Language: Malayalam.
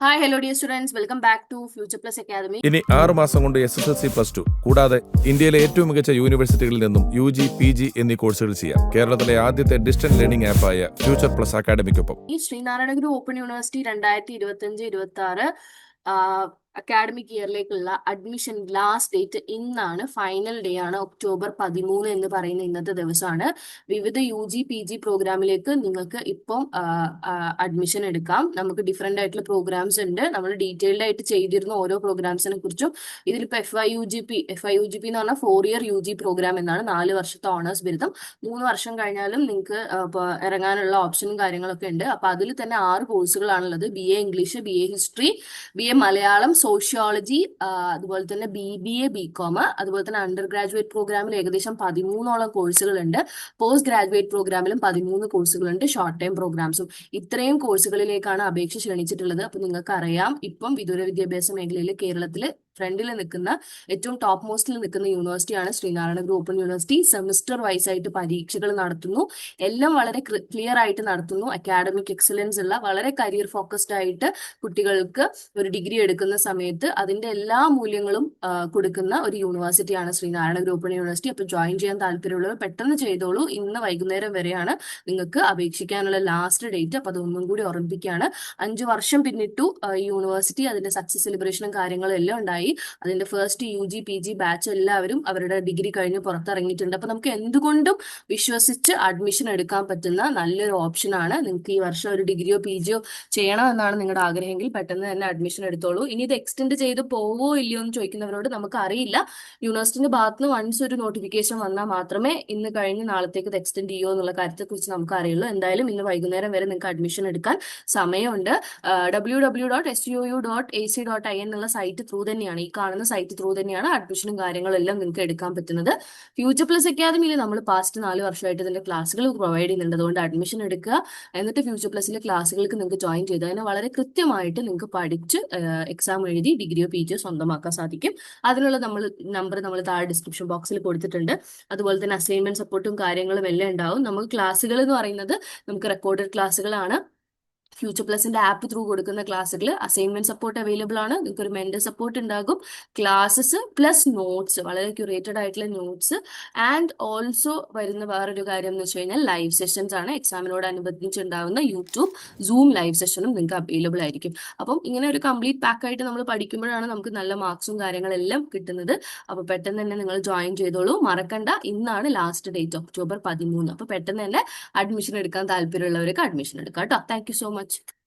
Hi hello dear students welcome back to future plus academy ഇനി ആറ് മാസം കൊണ്ട് S S L C plus two കൂടാതെ ഇന്ത്യയിലെ ഏറ്റവും മികച്ച യൂണിവേഴ്സിറ്റികളിൽ നിന്നും യു ജി പി ജി എന്നീ കോഴ്സുകൾ ചെയ്യാം. കേരളത്തിലെ ആദ്യത്തെ ഡിസ്റ്റൻസ് ലേണിംഗ് ആപ്പായ ഫ്യൂച്ചർ പ്ലസ് അക്കാദമിക്കൊപ്പം ഈ ശ്രീനാരായണഗുരു ഓപ്പൺ യൂണിവേഴ്സിറ്റി രണ്ടായിരത്തി ഇരുപത്തി അഞ്ച് ഇരുപത്തി ആറ് അക്കാഡമിക് ഇയറിലേക്കുള്ള അഡ്മിഷൻ ലാസ്റ്റ് ഡേറ്റ് ഇന്നാണ് ഫൈനൽ ഡേ ആണ് ഒക്ടോബർ പതിമൂന്ന് എന്ന് പറയുന്ന ഇന്നത്തെ ദിവസമാണ്. വിവിധ യു ജി പി ജി പ്രോഗ്രാമിലേക്ക് നിങ്ങൾക്ക് ഇപ്പം അഡ്മിഷൻ എടുക്കാം. നമുക്ക് ഡിഫറെന്റ് ആയിട്ടുള്ള പ്രോഗ്രാംസ് ഉണ്ട്. നമ്മൾ ഡീറ്റെയിൽഡ് ആയിട്ട് ചെയ്തിരുന്ന ഓരോ പ്രോഗ്രാംസിനെ കുറിച്ചും ഇതിലിപ്പോൾ F I U G P F I U G P എന്ന് പറഞ്ഞാൽ four year U G programme എന്നാണ് നാല് വർഷത്തെ ഓണേഴ്സ് ബിരുദം. മൂന്ന് വർഷം കഴിഞ്ഞാലും നിങ്ങൾക്ക് ഇറങ്ങാനുള്ള ഓപ്ഷനും കാര്യങ്ങളൊക്കെ ഉണ്ട്. അപ്പൊ അതിൽ തന്നെ ആറ് കോഴ്സുകളാണുള്ളത് B A English B A history B A Malayalam sociology അതുപോലെ തന്നെ B B A B com അതുപോലെ തന്നെ അണ്ടർ ഗ്രാജുവേറ്റ് പ്രോഗ്രാമിൽ ഏകദേശം പതിമൂന്നോളം കോഴ്സുകളുണ്ട് പോസ്റ്റ് ഗ്രാജുവേറ്റ് പ്രോഗ്രാമിലും പതിമൂന്ന് കോഴ്സുകളുണ്ട് ഷോർട്ട് ടൈം പ്രോഗ്രാംസും ഇത്രയും കോഴ്സുകളിലേക്കാണ് അപേക്ഷ ക്ഷണിച്ചിട്ടുള്ളത്. അപ്പൊ നിങ്ങൾക്ക് അറിയാം ഇപ്പം വിദൂര വിദ്യാഭ്യാസ മേഖലയിൽ കേരളത്തിൽ ഫ്രണ്ടിൽ നിൽക്കുന്ന ഏറ്റവും ടോപ്പ് മോസ്റ്റിൽ നിൽക്കുന്ന യൂണിവേഴ്സിറ്റിയാണ് Sreenarayana group university. Semester wise ആയിട്ട് പരീക്ഷകൾ നടത്തുന്നു. എല്ലാം വളരെ ക്ലിയർ ആയിട്ട് നടത്തുന്നു. അക്കാഡമിക് എക്സലൻസ് ഉള്ള വളരെ കരിയർ ഫോക്കസ്ഡ് ആയിട്ട് കുട്ടികൾക്ക് ഒരു ഡിഗ്രി എടുക്കുന്ന സമയത്ത് അതിന്റെ എല്ലാ മൂല്യങ്ങളും കൊടുക്കുന്ന ഒരു യൂണിവേഴ്സിറ്റിയാണ് ശ്രീനാരായണ ഗ്രൂപ്പ് യൂണിവേഴ്സിറ്റി. അപ്പൊ ജോയിൻ ചെയ്യാൻ താല്പര്യമുള്ളവർ പെട്ടെന്ന് ചെയ്തോളൂ. ഇന്ന് വൈകുന്നേരം വരെയാണ് നിങ്ങൾക്ക് അപേക്ഷിക്കാനുള്ള ലാസ്റ്റ് ഡേറ്റ് അപ്പൊ അതൊന്നും കൂടി ഓർമ്മിപ്പിക്കുകയാണ്. അഞ്ചു വർഷം പിന്നിട്ടു ഈ യൂണിവേഴ്സിറ്റി അതിന്റെ സക്സസ് സെലിബ്രേഷനും കാര്യങ്ങളും എല്ലാം ഉണ്ടായി. അതിന്റെ first U G P G batch എല്ലാവരും അവരുടെ ഡിഗ്രി കഴിഞ്ഞ് പുറത്തിറങ്ങിയിട്ടുണ്ട്. അപ്പൊ നമുക്ക് എന്തുകൊണ്ടും വിശ്വസിച്ച് അഡ്മിഷൻ എടുക്കാൻ പറ്റുന്ന നല്ലൊരു ഓപ്ഷനാണ് നിങ്ങൾക്ക് ഈ വർഷം ഒരു ഡിഗ്രിയോ പി ജിയോ ചെയ്യണമെന്നാണ് നിങ്ങളുടെ ആഗ്രഹമെങ്കിൽ പെട്ടെന്ന് തന്നെ അഡ്മിഷൻ എടുത്തോളൂ. ഇനി ഇത് എക്സ്റ്റെൻഡ് ചെയ്ത് പോവോ ഇല്ലയോ എന്ന് ചോദിക്കുന്നവരോട് നമുക്ക് അറിയില്ല യൂണിവേഴ്സിറ്റിന്റെ ഭാഗത്ത് നിന്ന് വൺസ് ഒരു നോട്ടിഫിക്കേഷൻ വന്നാൽ മാത്രമേ ഇന്ന് കഴിഞ്ഞ് നാളത്തേക്ക് ഇത് എക്സ്റ്റെൻഡ് ചെയ്യുമോ എന്നുള്ള കാര്യത്തെക്കുറിച്ച് നമുക്ക് അറിയുള്ളൂ എന്തായാലും ഇന്ന് വൈകുന്നേരം വരെ നിങ്ങൾക്ക് അഡ്മിഷൻ എടുക്കാൻ സമയമുണ്ട്. W W dot S U U dot A C dot I എന്നുള്ള സൈറ്റ് ത്രൂ തന്നെയാണ്. ഈ കാണുന്ന സൈറ്റ് ത്രൂ തന്നെയാണ് അഡ്മിഷനും കാര്യങ്ങളെല്ലാം നിങ്ങൾക്ക് എടുക്കാൻ പറ്റുന്നത്. ഫ്യൂച്ചർ പ്ലസ് അക്കാദമിയിൽ നമ്മൾ പാസ്റ്റ് നാല് വർഷമായിട്ട് ഇതിന്റെ ക്ലാസ്സുകൾ പ്രൊവൈഡ് ചെയ്യുന്നുണ്ട്. അതുകൊണ്ട് അഡ്മിഷൻ എടുക്കുക. എന്നിട്ട് ഫ്യൂച്ചർ പ്ലസിലെ ക്ലാസ്സുകൾക്ക് നിങ്ങൾക്ക് ജോയിൻ ചെയ്ത് അതിനെ വളരെ കൃത്യമായിട്ട് നിങ്ങൾക്ക് പഠിച്ച് എക്സാം എഴുതി ഡിഗ്രിയോ പി ജിയോ സ്വന്തമാക്കാൻ സാധിക്കും. അതിനുള്ള നമ്മൾ നമ്പർ നമ്മൾ താഴെ ഡിസ്ക്രിപ്ഷൻ ബോക്സിൽ കൊടുത്തിട്ടുണ്ട്. അതുപോലെ തന്നെ അസൈൻമെന്റ് സപ്പോർട്ടും കാര്യങ്ങളും എല്ലാം ഉണ്ടാവും. നമുക്ക് ക്ലാസ്സുകൾ എന്ന് പറയുന്നത് നമുക്ക് റെക്കോർഡഡ് ക്ലാസ്സുകളാണ് ഫ്യൂച്ചർ പ്ലസിന്റെ ആപ്പ് ത്രൂ കൊടുക്കുന്ന ക്ലാസ്സുകൾ അസൈൻമെന്റ് സപ്പോർട്ട് അവൈലബിൾ ആണ്. നിങ്ങൾക്ക് ഒരു മെന്റർ സപ്പോർട്ട് ഉണ്ടാകും. ക്ലാസ്സസ് പ്ലസ് നോട്ട്സ് വളരെ ക്യൂറേറ്റഡ് ആയിട്ടുള്ള നോട്ട്സ് ആൻഡ് ഓൾസോ വരുന്ന വേറൊരു കാര്യം എന്ന് വെച്ച് കഴിഞ്ഞാൽ ലൈവ് സെഷൻസ് ആണ്. എക്സാമിനോടനുബന്ധിച്ചുണ്ടാകുന്ന യൂട്യൂബ് സൂം ലൈവ് സെഷനും നിങ്ങൾക്ക് അവൈലബിൾ ആയിരിക്കും. അപ്പം ഇങ്ങനെ ഒരു കംപ്ലീറ്റ് പാക്ക് ആയിട്ട് നമ്മൾ പഠിക്കുമ്പോഴാണ് നമുക്ക് നല്ല മാർക്സും കാര്യങ്ങളെല്ലാം കിട്ടുന്നത്. അപ്പോൾ പെട്ടെന്ന് തന്നെ നിങ്ങൾ ജോയിൻ ചെയ്തോളൂ. മറക്കണ്ട. ഇന്നാണ് ലാസ്റ്റ് ഡേറ്റ് ഒക്ടോബർ പതിമൂന്ന്. അപ്പോൾ പെട്ടെന്ന് തന്നെ അഡ്മിഷൻ എടുക്കാൻ താല്പര്യമുള്ളവർക്ക് അഡ്മിഷൻ എടുക്കാം കേട്ടോ. Thank so much делать.